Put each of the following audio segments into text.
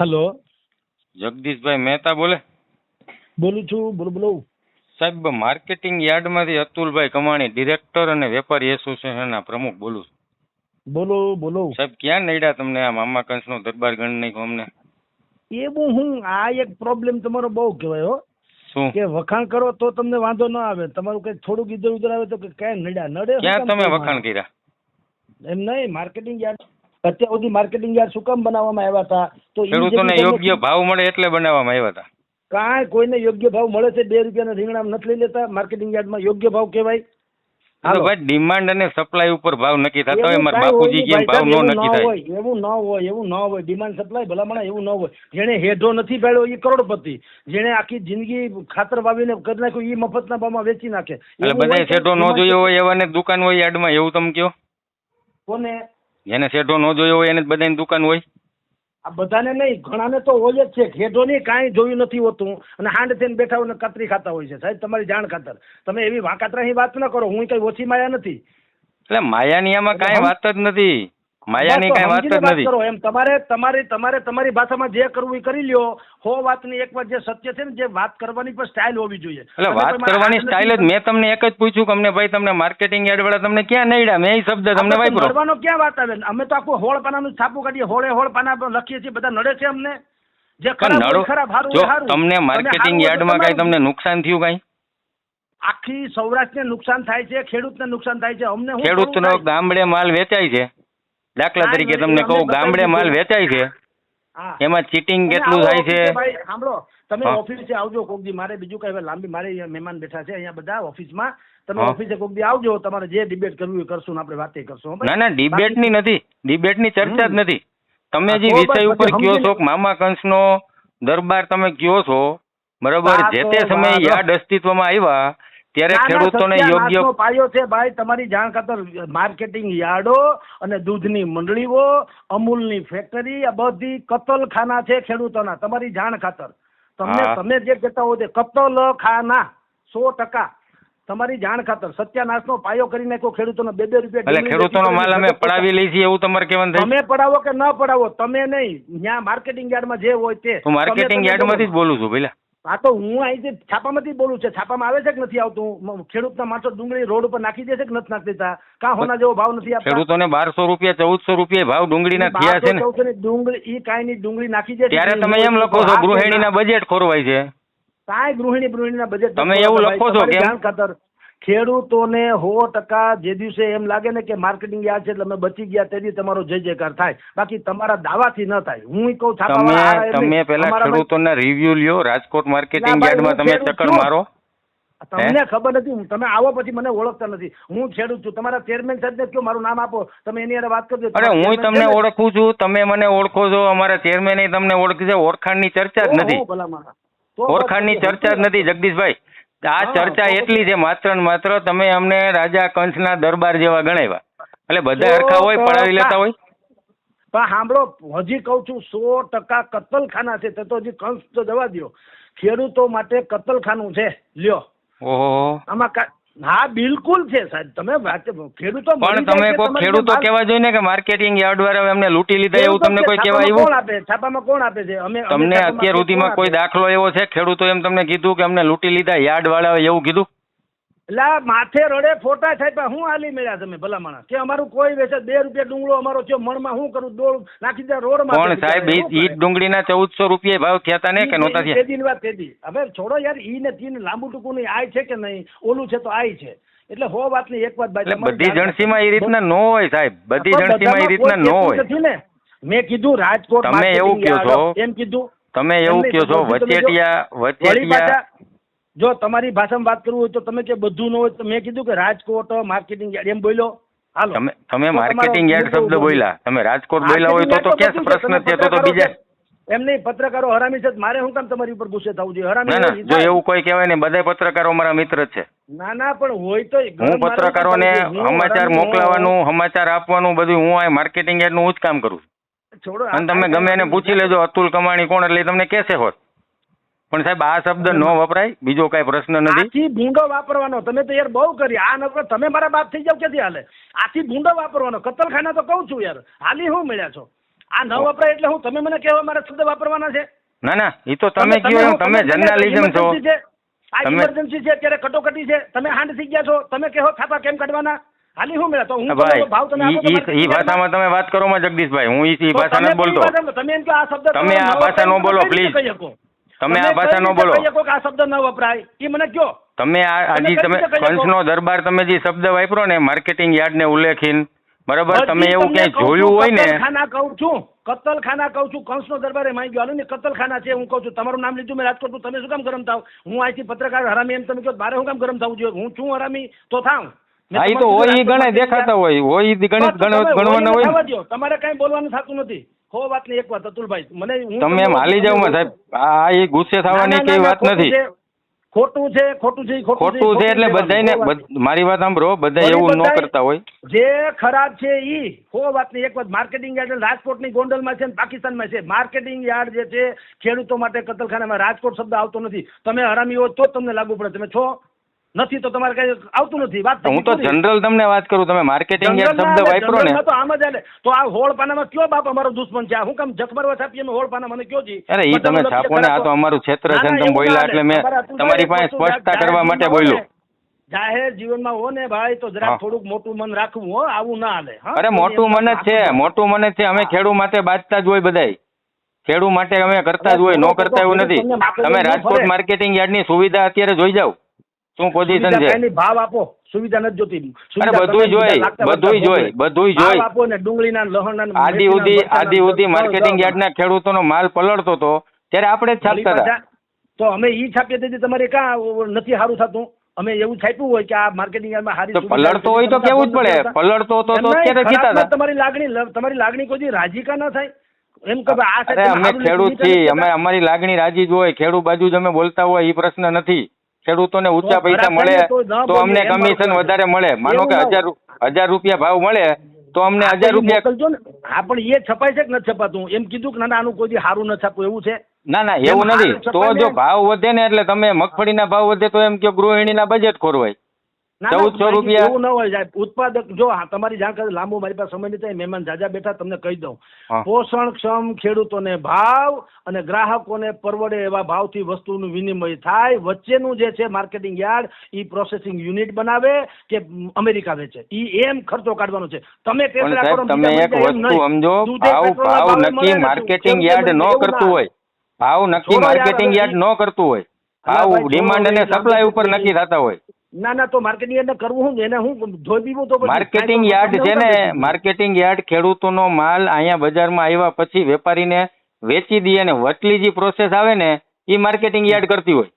Hello. જગદીશભાઈ મહેતા બોલે? બોલું છું બોલો બોલો. સાહેબ માર્કેટિંગ યાર્ડમાંથી અતુલભાઈ કમાણી ડિરેક્ટર અને વેપારી એસોસિએશનના પ્રમુખ બોલું છું. બોલો બોલો. સાહેબ ક્યાં નડ્યા તમને આ મામા કંસનો દરબાર ગણ નહીં અમને? એવું હું આ એક પ્રોબ્લેમ તમારો બહુ કહેવાય હો. શું? કે વખાણ કરો તો તમને વાંધો ન આવે. તમારું કઈ થોડુંક ઇધર ઉધર આવે તો કે ક્યાંય નડ્યા? નડે ક્યાં તમે વખાણ કર્યા? એમ નહીં માર્કેટિંગ યાર્ડ અત્યાર સુધી માર્કેટિંગ યાર્ડ શું કામ બનાવવામાં આવ્યા હતા? તો ખેડૂતોને યોગ્ય ભાવ મળે એટલે બનાવવામાં આવ્યા હતા. કાંઈ કોઈને યોગ્ય ભાવ મળે છે બે રૂપિયાના રીંગણા નથી લઈ લેતા. માર્કેટિંગ યાર્ડમાં યોગ્ય ભાવ કહેવાય. તો ભાઈ ડિમાન્ડ અને સપ્લાય ઉપર ભાવ નક્કી થતો હોય મારા બાપુજી કેમ ભાવ નો નક્કી થાય? એવું ન હોય એવું ન હોય. ડિમાન્ડ સપ્લાય ભલામણ એવું ન હોય. જેણે હેઢો નથી પાડ્યો એ કરોડપતિ. જેણે આખી જિંદગી ખાતર વાવીને કરી નાખ્યું એ મફતના ભાવમાં વેચી નાખે. એટલે બધાય કે ન જોયો હોય એવાને દુકાન હોય યાર્ડમાં એવું તમે કયો? કોને? જેને શેઠો ન જોયો હોય એને જ બધાની દુકાન હોય? આ બધાને નહીં ઘણાને તો હોય જ છે. ખેડોની ની કાંઈ જોયું નથી હોતું. અને હાંડ થઈને બેઠા હોય કતરી ખાતા હોય છે. સાહેબ તમારી જાણ ખાતર. તમે એવી વાંકાતરાની વાત ન કરો. હું કઈ ઓછી માયા નથી. એટલે માયાની આમાં કાંઈ વાત જ નથી. માયાની તો વાત જ નથી એમ તમારે તમારી તમારે તમારી ભાષામાં જે કરવું એ કરી લ્યો. હો વાતની એક વાત જે સત્ય છે ને જે વાત કરવાની પણ સ્ટાઇલ હોવી જોઈએ. એટલે વાત કરવાની સ્ટાઇલ જ મેં તમને એક જ પૂછ્યું કે અમને ભાઈ તમને માર્કેટિંગ એડ વાળા તમને ક્યાં નડ્યા? મેં એ શબ્દ તમને વાપરો. નડવાનો ક્યાં વાત આવે? અમે તો આખું હોળ પાનાનું છાપું કાઢીએ હોળે હોળ પાના લખીએ છીએ બધા નડે છે અમને. જે ખરાબ ખરાબ હારું જો તમને માર્કેટિંગ યાર્ડમાં કઈ તમને નુકસાન થયું કઈ? આખી સૌરાષ્ટ્રને નુકસાન થાય છે ખેડૂતને નુકસાન થાય છે અમને ખેડૂતનો ગામડે માલ વેચાય છે. દાખલા તરીકે તમને કહું ગામડે માલ વેચાય છે. એમાં ચીટિંગ કેટલું થાય છે? સાંભળો. તમે ઓફિસે આવજો કોક દી મારે બીજું કઈ લાંબી મારે મહેમાન બેઠા છે અહીંયા બધા ઓફિસમાં. તમે ઓફિસે કોક દી આવજો તમારે જે ડિબેટ કરવું એ કરશું ને આપણે વાતે કરશું ના ના ડિબેટની નથી. ડિબેટની ચર્ચા જ નથી. તમે જે વિષય ઉપર કયો છો મામા કંસનો દરબાર તમે કયો છો? બરાબર જે તે સમયે યાદ અસ્તિત્વમાં આવ્યા ત્યારે ખેડૂતોને યોગ્ય પાયો છે ભાઈ તમારી જાણ ખાતર માર્કેટિંગ યાર્ડો અને દૂધની મંડળીઓ અમૂલની ફેક્ટરી આ બધી કતલખાના છે ખેડૂતોના તમારી જાણ ખાતર. તમને તમે જે કહેતા હો તે કતલખાના સો ટકા. તમારી જાણ ખાતર સત્યાનાશનો પાયો કરીને કોઈ ખેડૂતો બે બે રૂપિયા એટલે ખેડૂતોનો માલ અમે પડાવી લઈ છીએ એવું તમારે કહેવાનું થાય તમે પડાવો કે ન પડાવો તમે નહીં. ત્યાં માર્કેટિંગ યાર્ડમાં જે હોય તે. હું માર્કેટિંગ યાર્ડ યાર્ડમાંથી જ બોલું છું પેલા હા તો હું છાપામાંથી જ બોલું છું છાપામાં આવે છે કે નથી આવતું? ખેડૂતના માણસો ડુંગળી રોડ ઉપર નાખી દે છે કે નથી નાખી દેતા કાં હોના જેવો ભાવ નથી આપતા? ખેડૂતોને બારસો રૂપિયા ચૌદસો રૂપિયા ભાવ ડુંગળીના થયા છે ને. ડુંગળી ઈ કાંઈ ની ડુંગળી નાખી દે છે. ત્યારે તમે એમ લખો છો ગૃહિણીના બજેટ ખોરવાય છે. કાંઈ ગૃહિણી ગૃહિણીના બજેટ તમે એવું લખો છો કે ખાતર ખેડૂતોને સો ટકા જે દિવસે એમ લાગે ને કે માર્કેટિંગ યાદ છે એટલે અમે બચી ગયા તેથી તમારો જય જયકાર થાય. બાકી તમારા દાવાથી ન થાય. હું કહું તમે તમે પેલા ખેડૂતોના રિવ્યુ લ્યો રાજકોટ માર્કેટિંગ યાર્ડમાં તમે ચક્કર મારો. તમને ખબર નથી તમે આવો પછી મને ઓળખતા નથી. હું ખેડૂત છું. તમારા ચેરમેન સાહેબને કયો મારું નામ આપો. તમે એની હારે વાત કરજો. અરે હું તમને ઓળખું છું. તમે મને ઓળખો છો. અમારા ચેરમેન તમને ઓળખી છે. ઓળખાણની ચર્ચા જ નથી. ઓળખાણની ચર્ચા જ નથી જગદીશભાઈ. આ ચર્ચા એટલી છે માત્ર ને માત્ર તમે અમને રાજા કંસના દરબાર જેવા ગણાવ્યા. એટલે બધા હરખા હોય પડાવી લેતા હોય? પણ સાંભળો હજી કહું છું સો ટકા કતલખાના છે તે હજી કંસ તો જવા દ્યો. ખેડૂતો માટે કતલખાનું છે લ્યો. ઓહો. આમાં હા બિલકુલ છે સાહેબ. તમે વાત ખેડૂતો પણ તમે કોઈ ખેડૂતો કહેવા જોઈએ ને કે માર્કેટિંગ યાર્ડ વાળા એમને લૂંટી લીધા એવું તમને કોઈ કહેવા આવ્યું? કોણ આપે? છાપામાં કોણ આપે છે? અમે તમને અત્યાર સુધીમાં કોઈ દાખલો એવો છે? ખેડૂતો એમ તમને કીધું કે અમને લૂંટી લીધા યાર્ડ વાળાએ એવું કીધું? એટલે માથે રડે ફોટા છાપ્યા. હું હાલી મળ્યા તમે ભલા માણસ. કે અમારું કોઈ વેચે બે રૂપિયા ડુંગળો અમારો છે મણમાં શું કરું? દોડ નાખી દે રોડ પણ સાહેબ ઈ ડુંગળીના ચૌદસો રૂપિયા ભાવ થયા હતા ને કે નહોતા થયા? તેદી વાત તેદી હવે છોડો યાર ઈ ને તીન લાંબુ ટૂંકું નહીં આય છે કે નહીં? ઓલું છે તો આય છે. એટલે હો વાતની એક વાત ભાઈ એટલે બધી જાણ જણસીમાં એ રીતના નો હોય સાહેબ. બધી જણસીમાં એ રીતના નો હોય. મેં કીધું રાજકોટ તમે એવું કહો છો. એમ કીધું. તમે એવું કહો છો વચેટિયા વચેટિયા જો તમારી ભાષામાં વાત કરવું હોય તો તમે કે બધું ન હોય તો મેં કીધું કે રાજકોટ માર્કેટિંગ યાર્ડ એમ બોલ્યો. હાલો. તમે તમે માર્કેટિંગ યાર્ડ શબ્દ બોલ્યા. તમે રાજકોટ બોલ્યા હોય તો તો ક્યાં પ્રશ્ન છે? તો તો બીજા એમ નહીં પત્રકારો હરામી છે મારે શું કામ તમારી ઉપર ગુસ્સે થવું જોઈએ? હરામી જો એવું કોઈ કહેવાય ને બધા પત્રકારો મારા મિત્ર છે. ના ના પણ હોય તો હું પત્રકારોને સમાચાર મોકલાવાનું સમાચાર આપવાનું બધું હું આ માર્કેટિંગ યાર્ડનું હું જ કામ કરું છું. છોડો અને તમે ગમે એને પૂછી લેજો અતુલ કમાણી કોણ એટલે તમને કહેશે હોત. પણ સાહેબ આ શબ્દ ન વપરાય બીજો કઈ પ્રશ્ન નથી. આથી ભૂંડો વાપરવાનો. તમે તો યાર બહુ કરી આ નકર તમે મારા બાપ થઈ જાવ ક્યાંથી હાલે? આથી ભૂંડો વાપરવાનો. કતલખાના તો કહું છું યાર. હાલી હું મળ્યા છો. આ ન વપરાય એટલે હું તમે મને કહેવા મારા શબ્દ વાપરવાના છે? ના ના એ તો તમે એમ તમે જર્નાલિઝમ છો. આ ઇમરજન્સી છે અત્યારે કટોકટી છે. તમે હાંડ થઈ ગયા છો. તમે કહો ખાતા કેમ કાઢવાના? હાલી હું મેળા તો. હું ભાવ તમે ઈ ભાષામાં તમે વાત કરો માં જગદીશભાઈ. હું ઈ ભાષા ન બોલતો. તમે એમ કે આ શબ્દ તમે આ ભાષા ન બોલો, તો તમે આ ભાષા નો બોલો. કહી આ શબ્દ ન વપરાય? એ મને કયો. તમે આ હજી તમે કંસનો દરબાર તમે જે શબ્દ વાપરો ને માર્કેટિંગ યાર્ડ ને ઉલ્લેખીન બરાબર? તમે એવું ક્યાંય જોયું હોય ને? ખાના કહું છું કતલખાના કહું છું કંસનો દરબારે માઈ ગયો ને કતલખાના છે હું કહું છું તમારું નામ લીધું મેં રાજકોટનું તમે શું કામ ગરમ થાવ? હું અહીંથી પત્રકાર હરામી એમ તમે કહો બારે હું કામ ગરમ થવું જોઈએ? હું છું હરામી તો થાવ. હા તો હોય ઈ ગણે દેખાતા હોય હોય ઈ ગણિત ગણવાના હોય ને. તમારે કઈ બોલવાનું થતું નથી. હો વાતની એક વાત અતુલભાઈ મને તમે એમ હાલી જાવ સાહેબ. આ એ ગુસ્સે થવાની કઈ વાત નથી. ખોટું છે ખોટું છે ખોટું છે એટલે બધાને વાત. મારી વાત સાંભળો બધા એવું ન કરતા હોય. જે ખરાબ છે ઈ હો વાતની એક વાત માર્કેટિંગ યાર્ડ રાજકોટની ગોંડલમાં છે ને પાકિસ્તાનમાં છે. માર્કેટિંગ યાર્ડ જે છે ખેડૂતો માટે કતલખાનામાં રાજકોટ શબ્દ આવતો નથી. તમે હરામી હો તો તમને લાગુ પડે. તમે છો? નથી તો તમારે કઈ આવતું નથી વાત હું તો જનરલ તમને વાત કરું તમે માર્કેટિંગ યાર્ડ શબ્દ વાપરો ને. તો આમ જ આલે તો આ હોળ પાનામાં કયો બાપ અમારો દુશ્મન છે? આ હું કેમ જખમરવા છાપીએ મે હોળ પાના મને કયો જી? અરે ઈ તમે છાપો ને આ તો અમારું ક્ષેત્ર છે તમે બોલ્યા એટલે. મેં તમારા પાસે સ્પષ્ટતા કરવા માટે બોલ્યો. ને, જાહેર જીવનમાં હો ને ભાઈ તો જરાક થોડુંક મોટું મન રાખવું હો આવું ના હાલે. અરે મોટું મન જ છે મોટું મન જ છે અમે ખેડૂ માટે બાજતા જ હોય બધાય. ખેડૂ માટે અમે કરતા જ હોય નો કરતા એવું નથી. તમે રાજકોટ માર્કેટિંગ માર્કેટિંગ યાર્ડની સુવિધા અત્યારે જોઈ જાવ શું પોઝિશન છે? ભાવ આપો સુવિધા નથી જોતી. અરે બધું જોઈ, બધું જોઈ, બધું જોઈ. આપો. ને ડુંગળીના લહણના આદિ ઉદી આદિ ઉદી માર્કેટિંગ યાર્ડના ખેડૂતોનો માલ પલળતો તો ત્યારે આપણે જ છાપતા હતા. તો અમે ઈ છાપીએ તેથી તમારે કાં નથી સારું થતું? અમે એવું છાપ્યું હોય કે આ માર્કેટિંગ યાર્ડમાં સારી તો પલળતો હોય તો કેવું જ પડે? પલળતો તો તો અત્યારે કીધા હતા તમારી લાગણી તમારી લાગણી કોઈ રાજી કા ન થાય? એમ કે આ અમે ખેડૂત છીએ અમે અમારી લાગણી રાજી જ હોય ખેડૂત બાજુ જ અમે બોલતા હોય એ પ્રશ્ન નથી. ખેડૂતોને ઊંચા પૈસા મળે તો ન અમને કમિશન વધારે મળે. માનો કે હજાર હજાર રૂપિયા ભાવ મળે તો અમને હજાર રૂપિયા ને. હા પણ એ છપાય છે કે નથી છપાતું? એમ કીધું કે ના ના આનું કોઈ સારું ન છાપું એવું છે? ના ના એવું નથી. તો જો ભાવ વધે ને એટલે તમે મગફળીના ભાવ વધે તો એમ કે ગૃહિણીના બજેટ ખોરવાય. ના, ના, 1400 ભાઈ, રૂપિયા. એવું ન હોય સાહેબ. ઉત્પાદક જો તમારી જાણકારી લાંબુ મારી પાસે સમય નથી મહેમાન જાજા બેઠા તમને કહી દઉં. પોષણક્ષમ ખેડૂતોને ભાવ અને ગ્રાહકોને પરવડે એવા ભાવથી વસ્તુનું વિનિમય થાય. વચ્ચેનું જે છે માર્કેટિંગ યાર્ડ ઈ પ્રોસેસિંગ યુનિટ બનાવે કે અમેરિકા વેચે. ઈ એમ ખર્ચો કાઢવાનો છે. તમે કરો તમે એક વસ્તુ સમજો ભાવ ભાવ નક્કી માર્કેટિંગ યાર્ડ ન કરતું હોય. ભાવ નક્કી માર્કેટિંગ યાર્ડ નો કરતું હોય. ભાવ ડિમાન્ડ અને સપ્લાય ઉપર નક્કી થતા હોય. ના ના તો માર્કેટિંગ યાર્ડ કરવું હું એને હું ધોઈ દીધું તો માર્કેટિંગ યાર્ડ છે ને? માર્કેટિંગ યાર્ડ ખેડૂતોનો માલ અહીંયા બજારમાં આવ્યા પછી વેપારીને વેચી દે અને વચલી જે પ્રોસેસ આવે ને એ માર્કેટિંગ યાર્ડ કરતી હોય.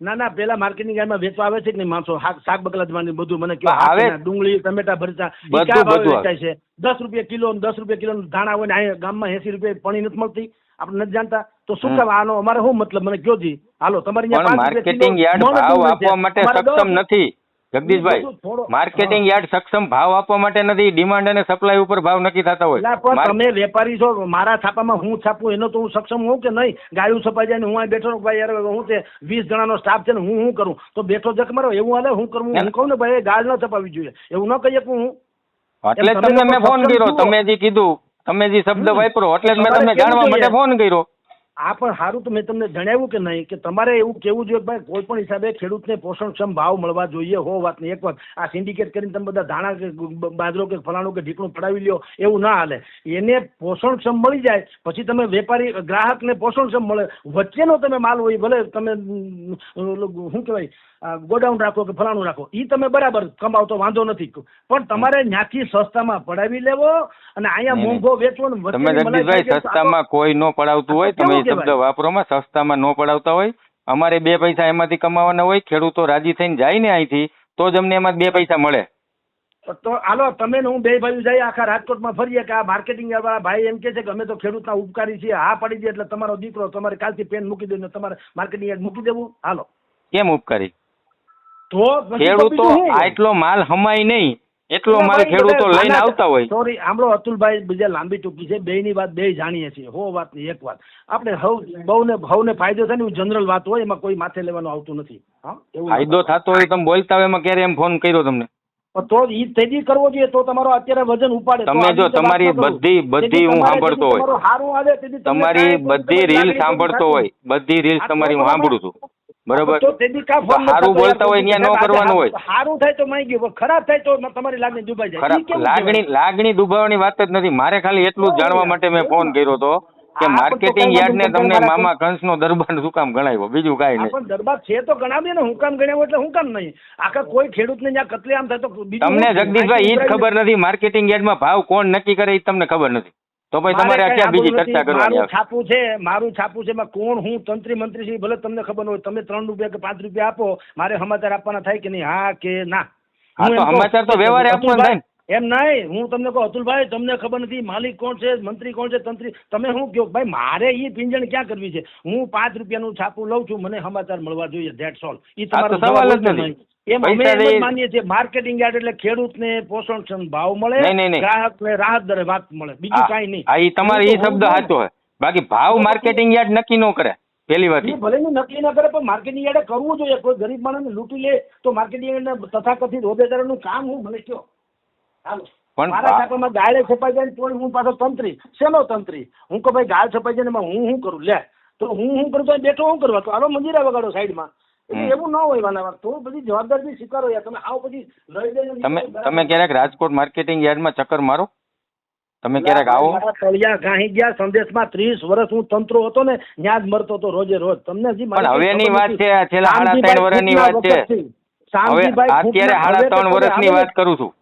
ના ના પેલા માર્કેટિંગ ગાડીમાં વેચવા આવે છે કે નહીં માણસો? શાક બકલાદવાની બધું મને કહો આવે. ડુંગળી ટમેટા ભરતા ક્યાં ભાવે વેચાય છે? દસ રૂપિયા કિલો દસ રૂપિયા કિલો ધાણા હોય ને અહીંયા ગામમાં એસી રૂપિયા પાણી નથી મળતી. આપણે નથી જાણતા. તો શું. કામ? આનો અમારે શું મતલબ? મને કયો જી? હાલો તમારી માર્કેટિંગ યાર્ડ ભાવ આપવા માટે સક્ષમ નથી. જગદીશભાઈ માર્કેટિંગ યાર્ડ સક્ષમ ભાવ આપવા માટે નથી ડિમાન્ડ અને સપ્લાય ઉપર ભાવ નક્કી થતા હોય. પણ તમે વેપારી છો મારા છાપામાં હું છાપું એનો તો હું સક્ષમ હોઉં કે નહીં? ગાયું છપાઈ જાય ને હું અહીં બેઠો ભાઈ યાર હું તે વીસ જણાનો સ્ટાફ છે ને હું શું કરું? તો બેઠો જક મારો એવું હાલે હું કરું? હું કહું ને ભાઈ ગાળ ન છપાવી જોઈએ. એવું ન કહી શકું હું? એટલે તમને મેં ફોન કર્યો તમે જે કીધું તમે જે શબ્દ. વાપરો એટલે મેં તમને જાણવા માટે ફોન કર્યો. આ પણ સારું તો મેં તમને જણાવ્યું કે નહીં, કે તમારે એવું કેવું જોઈએ ભાઈ કોઈ પણ હિસાબે ખેડૂતને પોષણક્ષમ ભાવ મળવા જોઈએ, હો વાત નહીં એક વાત. આ સિન્ડિકેટ કરીને તમે બધા ધાણા કે બાજરો કે ફલાણું કે ઢીકણું પડાવી લ્યો, એવું ના હાલે. એને પોષણક્ષમ મળી જાય, પછી તમે વેપારી, ગ્રાહકને પોષણક્ષમ મળે. વચ્ચેનો તમે માલ હોય, ભલે તમે શું કહેવાય? ગોડાઉન રાખો કે ફલાણું રાખો એ તમે બરાબર કમાવ તો વાંધો નથી. પણ તમારે ત્યાંથી સસ્તામાં પડાવી લેવો અને અહીંયા મોંઘો વેચવો ને તમે જગદીશભાઈ સસ્તામાં કોઈ ન પડાવતું હોય તમે શબ્દ વાપરોમાં સસ્તામાં ન પડાવતા હોય. અમારે બે પૈસા એમાંથી કમાવાના હોય ખેડૂતો રાજી થઈને જાય ને અહીંથી તો જ અમને એમાં બે પૈસા મળે. તો હાલો તમે ને હું બે ભાઈ જઈએ આખા રાજકોટમાં ફરીએ કે આ માર્કેટિંગ વાળા ભાઈ એમ કે છે કે અમે તો ખેડૂતના ઉપકારી છીએ હા પડી દે એટલે તમારો દીકરો તમારે કાલથી પેન મૂકી દે ને તમારે માર્કેટિંગ મૂકી દેવું. હાલો. કેમ ઉપકારી? તો ખેડૂતો? આટલો માલ હમાય નહીં. એટલો માલ ખેડૂતો લઈને આવતા હોય. સોરી આમળો અતુલભાઈ બીજે લાંબી ટૂંકી છે. બેયની વાત બે જાણીએ છીએ. હો વાતની એક વાત. આપણે હવ બહુને ભવને ફાયદો થાય ને જનરલ વાત હોય એમાં કોઈ માથે લેવાનું આવતું નથી. હા ફાયદો થતો હોય તમે બોલતા હોય એમાં ક્યારે એમ ફોન કર્યો તમને? તો ઈ તેજી કરવો જોઈએ તો તમારો અત્યારે વજન ઉપાડે. તમે જો તમારી બધી બધી હું સાંભળતો હોય. તમારું બધી રીલ સાંભળતો હોય. બધી રીલ તમારી હું સાંભળું છું. બરોબર. તો તેદી ફોન તો બોલતા હોય ત્યાં ન કરવાનું હોય. સારું થાય તો માઈ ગયું ખરાબ થાય તો તમારી લાગણી દુભાઈ જાય. લાગણી લાગણી દુભાવવાની વાત જ નથી. મારે ખાલી એટલું જ જાણવા માટે મેં ફોન કર્યો હતો કે માર્કેટિંગ યાર્ડ ને તમને મામા મામા કંસનો દરબાર શું કામ ગણાવ્યો બીજું કાંઈ નહીં. પણ દરબાર છે તો ગણાવીએ ને. હું કામ ગણાવ્યો એટલે હું કામ નહીં. આખા કોઈ ખેડૂત ને જ્યાં કતલેઆમ થાય તો તમને જગદીશભાઈ ઈ જ ખબર નથી. માર્કેટિંગ યાર્ડમાં ભાવ કોણ નક્કી કરે ઈ તમને ખબર નથી. તો ભાઈ તમારે કઈ બીજી ચર્ચા કરવાની મારું છાપું છે મારું છાપું છે એમાં કોણ હું તંત્રી મંત્રી છે ભલે તમને ખબર ન હોય તમે ત્રણ રૂપિયા કે પાંચ રૂપિયા આપો મારે સમાચાર આપવાના થાય કે નહીં? હા કે ના? હા, તો સમાચાર તો વ્યવહારે આપવાના થાય. એમ નહીં હું તમને કહું અતુલભાઈ તમને ખબર નથી માલિક કોણ છે મંત્રી કોણ છે તંત્રી તમે શું કહો? ભાઈ મારે એ પિંજણ ક્યાં કરવી છે? હું પાંચ રૂપિયાનું છાપું લઉં છું મને સમાચાર મળવા જોઈએ ધેટ્સ ઓલ એ તમારો સવાલ જ નથી. એમ અમે એમ જ માનીએ છીએ માર્કેટિંગ યાર્ડ એટલે ખેડૂતને પોષણક્ષમ ભાવ મળે. ગ્રાહકને રાહત દરે વાત મળે બીજું કાંઈ નહીં. તમારે એ શબ્દ સાચો હોય. બાકી ભાવ માર્કેટિંગ યાર્ડ નક્કી ન કરે પેલી વાત ભલે ને નક્કી ના કરે પણ માર્કેટિંગ યાર્ડે કરવું જોઈએ. કોઈ ગરીબ માણસને લૂંટી લે તો માર્કેટિંગ યાર્ડને તથાકથિત હોદ્દેદારોનું કામ હું મને કયો. પણ મારા ખાતામાં ગાળે છપાઈ જાય તો હું પાછો તંત્રી. શેનો તંત્રી? હું કહું ભાઈ ગાળ છપાઈ જાય ને હું શું કરું? લે તો હું શું કરું? તો બેઠો શું કરવા? તો હાલો મંજીરા વગાડો સાઈડમાં. એવું ન હોય વાલા તો બધી જવાબદારી સ્વીકારો યાર. તમે આવો પછી લઈ દઈને તમે તમે ક્યારેક રાજકોટ માર્કેટિંગ યાર્ડમાં ચક્કર મારો? તમે ક્યારેક આવો? તળિયા ગાહી ગયા સંદેશમાં ત્રીસ વર્ષ હું તંત્રો હતો ને ત્યાં જ મરતો હતો રોજે રોજ. તમને હજી પણ હવેની વાત છે, છેલ્લા સાડા ત્રણ વર્ષની વાત છે. હવે અત્યારે સાડા ત્રણ વર્ષ વર્ષની વાત કરું છું.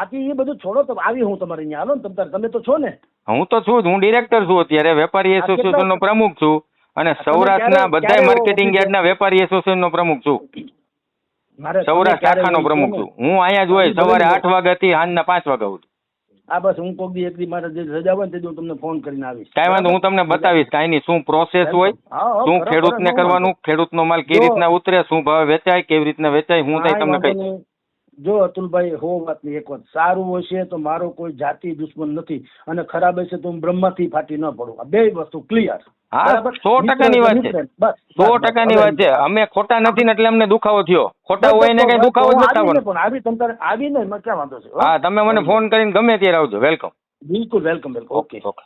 આથી એ બધું છોડો તો આવી હું તમારે અહીંયા હાલો ને તમ તારે તમે તો છો ને. હું તો છું જ હું ડિરેક્ટર છું અત્યારે વેપારી એસોસિએશન નો પ્રમુખ છું. અને સૌરાષ્ટ્રના બધા માર્કેટિંગ યાર્ડના વેપારી એસોસિએશનનો પ્રમુખ છું. સૌરાષ્ટ્ર શાખાનો પ્રમુખ છું? હું અહીંયા જ હોય ને. સવારે આઠ વાગ્યાથી સાંજના પાંચ વાગ્યા સુધી. આ બસ હું કોક દી એકલી મારે જે રજા હોય ને તે હું તમને ફોન કરીને આવીશ. કાંઈ વાંધો હું તમને બતાવીશ કાંઈ નહીં શું પ્રોસેસ હોય શું ખેડૂતને કરવાનું ખેડૂતનો માલ કેવી રીતના ઉતરે શું ભાવે વેચાય કેવી રીતના વેચાય હું તમને કહીશ. જો અતુલભાઈ હો વાતની એક વાત. સારું હશે તો મારો કોઈ જાતિ દુશ્મન નથી અને ખરાબ હશે તો હું બ્રહ્માથી ફાટી ન પડું. આ બે વસ્તુ ક્લિયર હા સો ટકાની વાત છે. સો ટકાની વાત છે. અમે ખોટા નથી એટલે અમને દુખાવો થયો. ખોટા હોય ને કઈ દુખાવો થવાનો પણ આવી તમ તારે આવી ને ક્યાં વાંધો છે હા? તમે મને ફોન કરીને ગમે ત્યારે આવજો. વેલકમ બિલકુલ વેલકમ વેલકમ ઓકે ઓકે